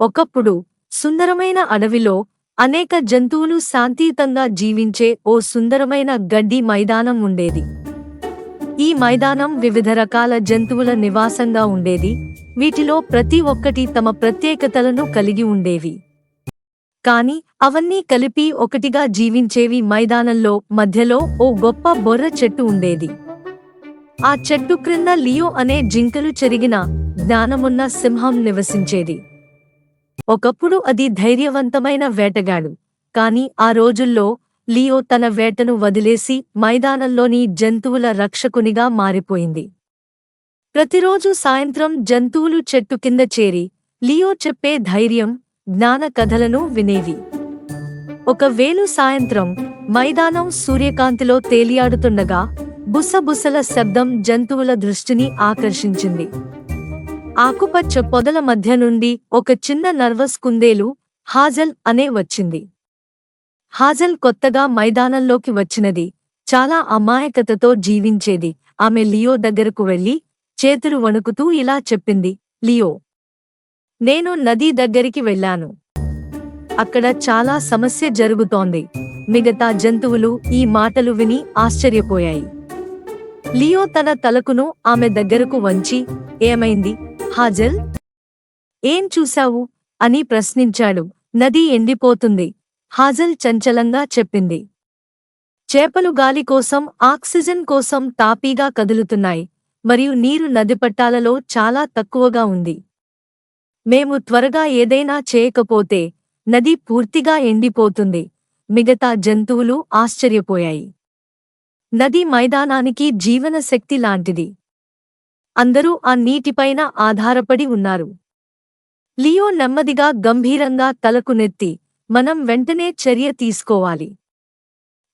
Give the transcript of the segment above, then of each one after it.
ఒకప్పుడు సుందరమైన అడవిలో అనేక జంతువులు శాంతియుతంగా జీవించే ఓ సుందరమైన గడ్డి మైదానం ఉండేది. ఈ మైదానం వివిధ రకాల జంతువుల నివాసంగా ఉండేది. వీటిలో ప్రతి ఒక్కటి తమ ప్రత్యేకతలను కలిగి ఉండేవి. కాని అవన్నీ కలిపి ఒకటిగా జీవించేవి మైదానంలో మధ్యలో ఓ గొప్ప బొర్ర చెట్టు ఉండేది. ఆ చెట్టు క్రింద లియో అనే జింకలు చెరిగిన జ్ఞానమున్న సింహం నివసించేది. ఒకప్పుడు అది ధైర్యవంతమైన వేటగాడు. కాని ఆ రోజుల్లో లియో తన వేటను వదిలేసి మైదానంలోని జంతువుల రక్షకునిగా మారిపోయింది. ప్రతిరోజు సాయంత్రం జంతువులు చెట్టు కింద చేరి లియో చెప్పే ధైర్యం జ్ఞాన కథలను వినేవి. ఒక వేలు సాయంత్రం మైదానం సూర్యకాంతిలో తేలియాడుతుండగా బుసబుసల శబ్దం జంతువుల దృష్టిని ఆకర్షించింది. ఆకుపచ్చ పొదల మధ్య నుండి ఒక చిన్న నర్వస్ కుందేలు హాజల్ అనే వచ్చింది. హాజల్ కొత్తగా మైదానంలోకి వచ్చినది. చాలా అమాయకతతో జీవించేది. ఆమె లియో దగ్గరకు వెళ్ళి చేతులు వణుకుతూ ఇలా చెప్పింది లియో నేను నదీ దగ్గరికి వెళ్ళాను. అక్కడ చాలా సమస్య జరుగుతోంది. మిగతా జంతువులు ఈ మాటలు విని ఆశ్చర్యపోయాయి. లియో తన తలకును ఆమె దగ్గరకు వంచి ఏమైంది? హాజల్ ఏం చూశావు? అని ప్రశ్నించాడు. నది ఎండిపోతుంది. హాజల్ చంచలంగా చెప్పింది. చేపలు గాలి కోసం ఆక్సిజన్ కోసం తాపీగా కదులుతున్నాయి. మరియు నీరు నదిపట్టాలలో చాలా తక్కువగా ఉంది. మేము త్వరగా ఏదైనా చేయకపోతే నది పూర్తిగా ఎండిపోతుంది. మిగతా జంతువులు ఆశ్చర్యపోయాయి. నది మైదానానికి జీవనశక్తి లాంటిది. అందరూ ఆ నీటిపైన ఆధారపడి ఉన్నారు. లియో నెమ్మదిగా గంభీరంగా తలకు నెత్తి మనం వెంటనే చర్య తీసుకోవాలి.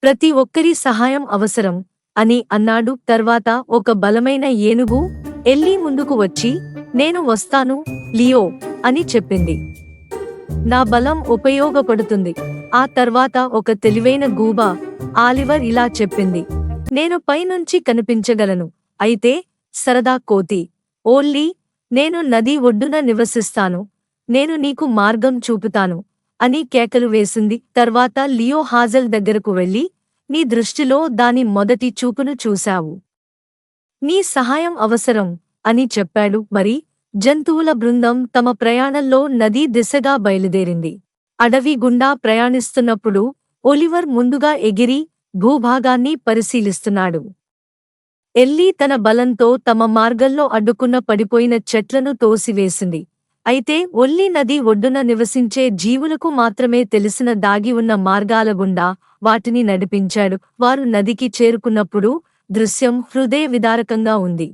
ప్రతి ఒక్కరి సహాయం అవసరం అని అన్నాడు. తర్వాత ఒక బలమైన ఏనుగు ఎల్లి ముందుకు వచ్చి నేను వస్తాను లియో అని చెప్పింది. నా బలం ఉపయోగపడుతుంది. ఆ తర్వాత ఒక తెలివైన గూబ ఆలివర్ ఇలా చెప్పింది. నేను పైనుంచి కనిపించగలను. అయితే సరదా కోతి. ఓల్లీ నేను నది ఒడ్డున నివసిస్తాను. నేను నీకు మార్గం చూపుతాను అని కేకలు వేసింది. తర్వాత లియో హాజల్ దగ్గరకు వెళ్ళి నీ దృష్టిలో దాని మొదటి చూపును చూశావు. నీ సహాయం అవసరం అని చెప్పాడు. మరి జంతువుల బృందం తమ ప్రయాణంలో నదీ దిశగా బయలుదేరింది. అడవి గుండా ప్రయాణిస్తున్నప్పుడు ఒలివర్ ముందుగా ఎగిరి భూభాగాన్ని పరిశీలిస్తున్నాడు. ఎల్లీ తన బలంతో తమ మార్గంలో అడ్డుకున్న పడిపోయిన చెట్లను తోసివేసింది. అయితే ఒల్లి నది ఒడ్డున నివసించే జీవులకు మాత్రమే తెలిసిన దాగి ఉన్న మార్గాల గుండా వాటిని నడిపించాడు. వారు నదికి చేరుకున్నప్పుడు దృశ్యం హృదయ విదారకంగా ఉంది.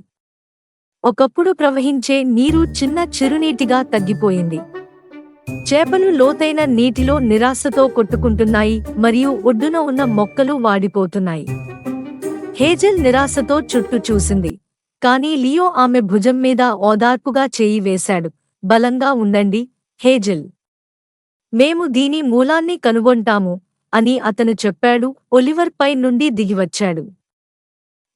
ఒకప్పుడు ప్రవహించే నీరు చిన్న చిరునీటిగా తగ్గిపోయింది. చేపలు లోతైన నీటిలో నిరాశతో కొట్టుకుంటున్నాయి మరియు ఒడ్డున ఉన్న మొక్కలు వాడిపోతున్నాయి. హేజల్ నిరాశతో చుట్టూ చూసింది. కానీ లియో ఆమె భుజం మీద ఓదార్పుగా చేయి వేశాడు. బలంగా ఉండండి హేజెల్. మేము దీని మూలాన్ని కనుగొంటాము అని అతను చెప్పాడు. ఒలివర్ పై నుండి దిగివచ్చాడు.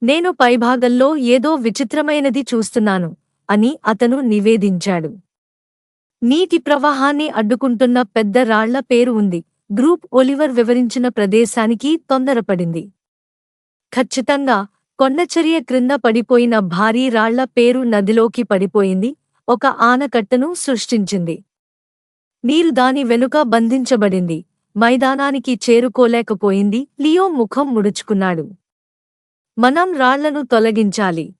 నేను పైభాగంలో ఏదో విచిత్రమైనది చూస్తున్నాను అని అతను నివేదించాడు. నీటి ప్రవాహాన్ని అడ్డుకుంటున్న పెద్ద రాళ్ళ పేరు ఉంది. గ్రూప్ ఒలివర్ వివరించిన ప్రదేశానికి తొందరపడింది. ఖచ్చితంగా కొండచర్య క్రింద పడిపోయిన భారీ రాళ్ళ పేరు నదిలోకి పడిపోయింది. ఒక ఆనకట్టను సృష్టించింది. నీరు దాని వెనుక బంధించబడింది. మైదానానికి చేరుకోలేకపోయింది. లియో ముఖం ముడుచుకున్నాడు. మనం రాళ్ళను తొలగించాలి.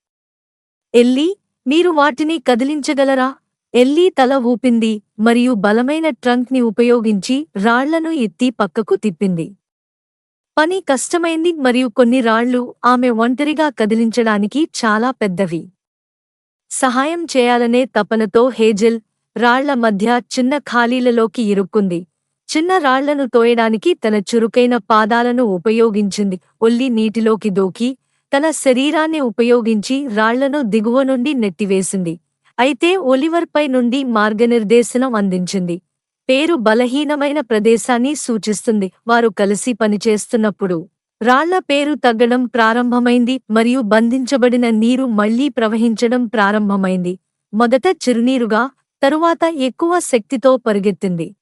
ఎల్లి మీరు వాటిని కదిలించగలరా? ఎల్లి తల ఊపింది మరియు బలమైన ట్రంక్ని ఉపయోగించి రాళ్ళను ఎత్తి పక్కకు తిప్పింది. పని కష్టమైంది మరియు కొన్ని రాళ్ళు ఆమె ఒంటరిగా కదిలించడానికి చాలా పెద్దవి. సహాయం చేయాలనే తపనతో హేజెల్ రాళ్ళ మధ్య చిన్న ఖాళీలలోకి ఇరుక్కుంది. చిన్న రాళ్ళను తోయడానికి తన చురుకైన పాదాలను ఉపయోగించింది. ఒల్లి నీటిలోకి దూకి తన శరీరాన్ని ఉపయోగించి రాళ్ళను దిగువ నుండి నెట్టివేసింది. అయితే ఒలివర్పై నుండి మార్గనిర్దేశనం అందించింది. పేరు బలహీనమైన ప్రదేశాన్ని సూచిస్తుంది. వారు కలిసి పనిచేస్తున్నప్పుడు రాళ్ళ పేరు తగ్గడం ప్రారంభమైంది మరియు బంధించబడిన నీరు మళ్ళీ ప్రవహించడం ప్రారంభమైంది. మొదట చిరునీరుగా తరువాత ఎక్కువ శక్తితో పరుగెత్తింది.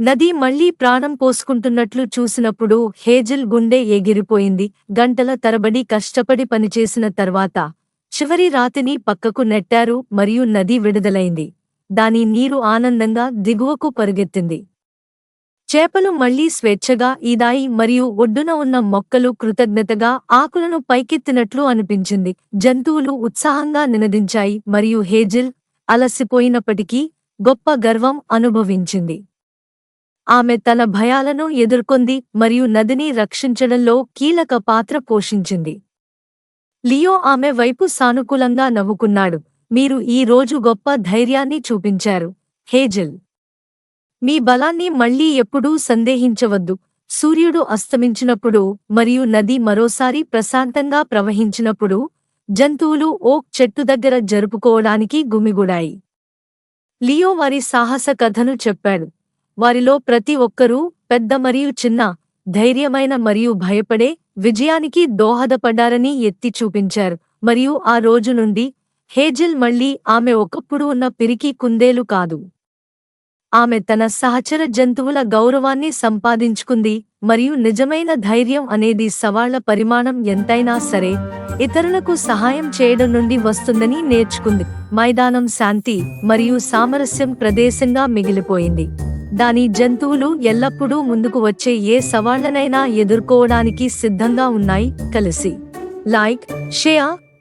నది మళ్ళీ ప్రాణం పోసుకుంటున్నట్లు చూసినప్పుడు హేజిల్ గుండె ఎగిరిపోయింది. గంటల తరబడి కష్టపడి పనిచేసిన తర్వాత చివరి రాతిని పక్కకు నెట్టారు మరియు నది విడుదలైంది. దాని నీరు ఆనందంగా దిగువకు పరుగెత్తింది. చేపలు మళ్ళీ స్వేచ్ఛగా ఈదాయి మరియు ఒడ్డున ఉన్న మొక్కలు కృతజ్ఞతగా ఆకులను పైకెత్తినట్లు అనిపించింది. జంతువులు ఉత్సాహంగా నినదించాయి మరియు హేజిల్ అలసిపోయినప్పటికీ గొప్ప గర్వం అనుభవించింది. ఆమె తన భయాలను ఎదుర్కొంది మరియు నదిని రక్షించడంలో కీలక పాత్ర పోషించింది. లియో ఆమె వైపు సానుకూలంగా నవ్వుకున్నాడు. మీరు ఈ రోజు గొప్ప ధైర్యాన్ని చూపించారు. హేజిల్ మీ బలాన్ని మళ్ళీ ఎప్పుడూ సందేహించవద్దు. సూర్యుడు అస్తమించినప్పుడు మరియు నది మరోసారి ప్రశాంతంగా ప్రవహించినప్పుడు జంతువులు ఓక్ చెట్టు దగ్గర జరుపుకోవడానికి గుమిగూడాయి. లియో వారి సాహస కథను చెప్పాడు. వారిలో ప్రతి ఒక్కరూ పెద్ద మరియు చిన్న ధైర్యమైన మరియు భయపడే విజయానికి దోహదపడ్డారని ఎత్తి చూపించారు. మరియు ఆ రోజు నుండి హేజిల్ మళ్ళీ ఆమె ఒకప్పుడు ఉన్న పిరికి కుందేలు కాదు. ఆమె తన సహచర జంతువుల గౌరవాన్ని సంపాదించుకుంది మరియు నిజమైన ధైర్యం అనేది సవాళ్ళ పరిమాణం ఎంతైనా సరే ఇతరులకు సహాయం చేయడం నుండి వస్తుందని నేర్చుకుంది. మైదానం శాంతి మరియు సామరస్యం ప్రదేశంగా మిగిలిపోయింది. దాని జంతువులు ఎల్లప్పుడూ ముందుకు వచ్చే ఏ సవాళ్ళనైనా ఎదుర్కోవడానికి సిద్ధంగా ఉన్నాయి. కలిసి like share